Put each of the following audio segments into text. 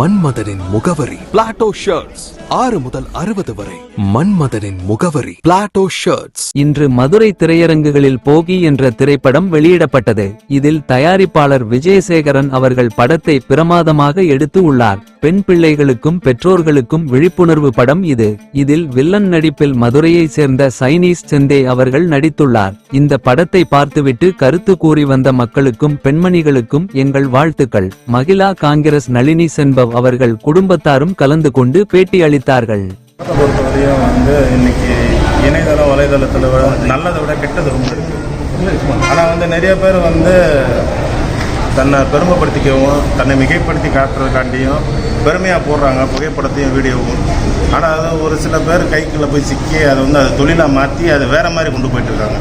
மன்மதனின் முகவரி. Plato shirts ஆறு முதல் அறுபது வரை. மன்மதனின் முகவரி. பிளாட்டோ ஷர்ட்ஸ் இன்று மதுரை திரையரங்குகளில் போகி என்ற திரைப்படம் வெளியிடப்பட்டது. இதில் தயாரிப்பாளர் விஜயசேகரன் அவர்கள் படத்தை பிரமாதமாக எடுத்து உள்ளார். பெண் பிள்ளைகளுக்கும் பெற்றோர்களுக்கும் விழிப்புணர்வு படம் இது. இதில் வில்லன் நடிப்பில் மதுரையை சேர்ந்த சைனீஸ் செந்தே அவர்கள் நடித்துள்ளார். இந்த படத்தை பார்த்துவிட்டு கருத்து கூறி வந்த மக்களுக்கும் பெண்மணிகளுக்கும் எங்கள் வாழ்த்துக்கள். மகிழா காங்கிரஸ் நளினி சென்பவ் அவர்கள் குடும்பத்தாரும் கலந்து கொண்டு பேட்டி அளித்தார்கள். படத்தை பொறுத்தவரையும் வந்து இன்னைக்கு இணையதள வலைதளத்தில் நல்லதை விட கெட்டது ரொம்ப இருக்குது ஆனால் வந்து நிறைய பேர் வந்து தன்னை பெருமைப்படுத்திக்கவும் தன்னை மிகைப்படுத்தி காட்டுறதுக்காண்டியும் பெருமையாக போடுறாங்க புகைப்படத்தையும் வீடியோவும். ஆனால் அது ஒரு சில பேர் கைக்குள்ளே போய் சிக்கி அதை வந்து அதை தொழிலாக மாற்றி அதை வேறு மாதிரி கொண்டு போயிட்டுருக்காங்க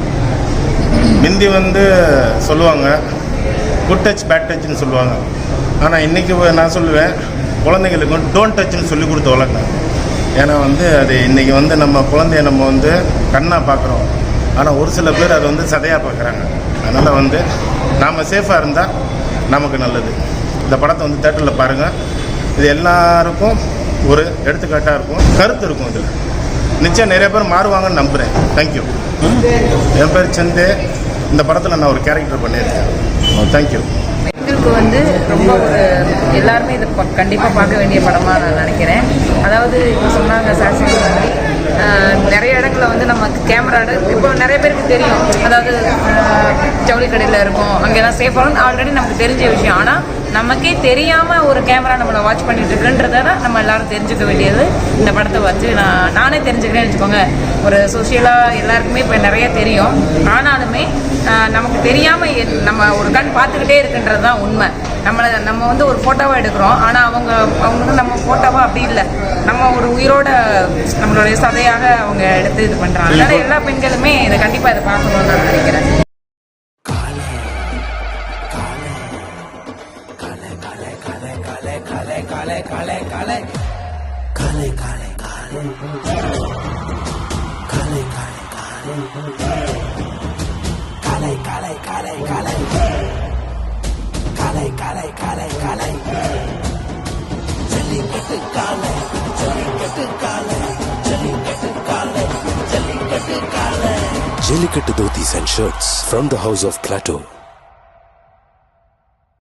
முந்தி வந்து சொல்லுவாங்க குட் டச் பேட் டச்னு சொல்லுவாங்க. ஆனால் இன்றைக்கி நான் சொல்லுவேன் குழந்தைங்களுக்கு டோன்ட் டச்னு சொல்லி கொடுத்து வளர்க்கணும். ஏன்னா வந்து அது இன்றைக்கி வந்து நம்ம குழந்தைய நம்ம வந்து கண்ணாக பார்க்குறோம். ஆனால் ஒரு சில பேர் அதை வந்து சதையாக பார்க்குறாங்க. அதனால் வந்து நாம் சேஃபாக இருந்தால் நமக்கு நல்லது. இந்த படத்தை வந்து தேட்டரில் பாருங்கள் இது எல்லாருக்கும் ஒரு எடுத்துக்காட்டாக இருக்கும். கருத்து இருக்கும் இதில் நிச்சயம் நிறைய பேர் மாறுவாங்கன்னு நம்புகிறேன் தேங்க்யூ என் பேர் சந்தே. இந்த படத்தில் நான் ஒரு கேரக்டர் பண்ணியிருக்கேன். தேங்க்யூ மைத்திருக்கு வந்து ரொம்ப ஒரு எல்லாருமே இதை ப- பார்க்க வேண்டிய படமாக நான் நினைக்கிறேன். அதாவது இப்போ சொன்னாங்க சார் மாதிரி. நிறைய இடங்களில் வந்து நம்ம கேமரா இப்போ நிறைய பேருக்கு தெரியும். அதாவது ஜவுளி கடையில் இருக்கும் அங்கெல்லாம் சேஃபாக ஆல்ரெடி நமக்கு தெரிஞ்ச விஷயம். ஆனால் நமக்கே தெரியாம ஒரு கேமரா நம்மளை வாட்ச் பண்ணிட்டு இருக்குன்றத நம்ம எல்லாரும் தெரிஞ்சுக்க வேண்டியது. இந்த படத்தை வச்சு நான் நானே தெரிஞ்சுக்கிறேன்னு வச்சுக்கோங்க. ஒரு சோஷியலாக எல்லாருக்குமே இப்போ நிறைய தெரியும். ஆனாலுமே நமக்கு தெரியாம எ- நம்ம ஒரு கண் பார்த்துக்கிட்டே இருக்குன்றது தான் உண்மை. நம்மளை நம்ம வந்து ஒரு ஃபோட்டோவா எடுக்கிறோம். ஆனால் அவங்க அவங்க வந்து நம்ம ஃபோட்டோவா அப்படி இல்லை. நம்ம ஒரு உயிரோட நம்மளுடைய சதையாக அவங்க எடுத்து இது பண்றாங்க. அதனால எல்லா பெண்களுமே இதை கண்டிப்பா இதை பார்க்கணும்னு நான் நினைக்கிறேன். काले काले काले। काले काले काले। काले काले काले। काले काले काले काले। काले काले काले काले। जली कट काले जली कट काले जली कट काले जली कट काले। Jellicate Dhotis and Shirts from the House of Plateau.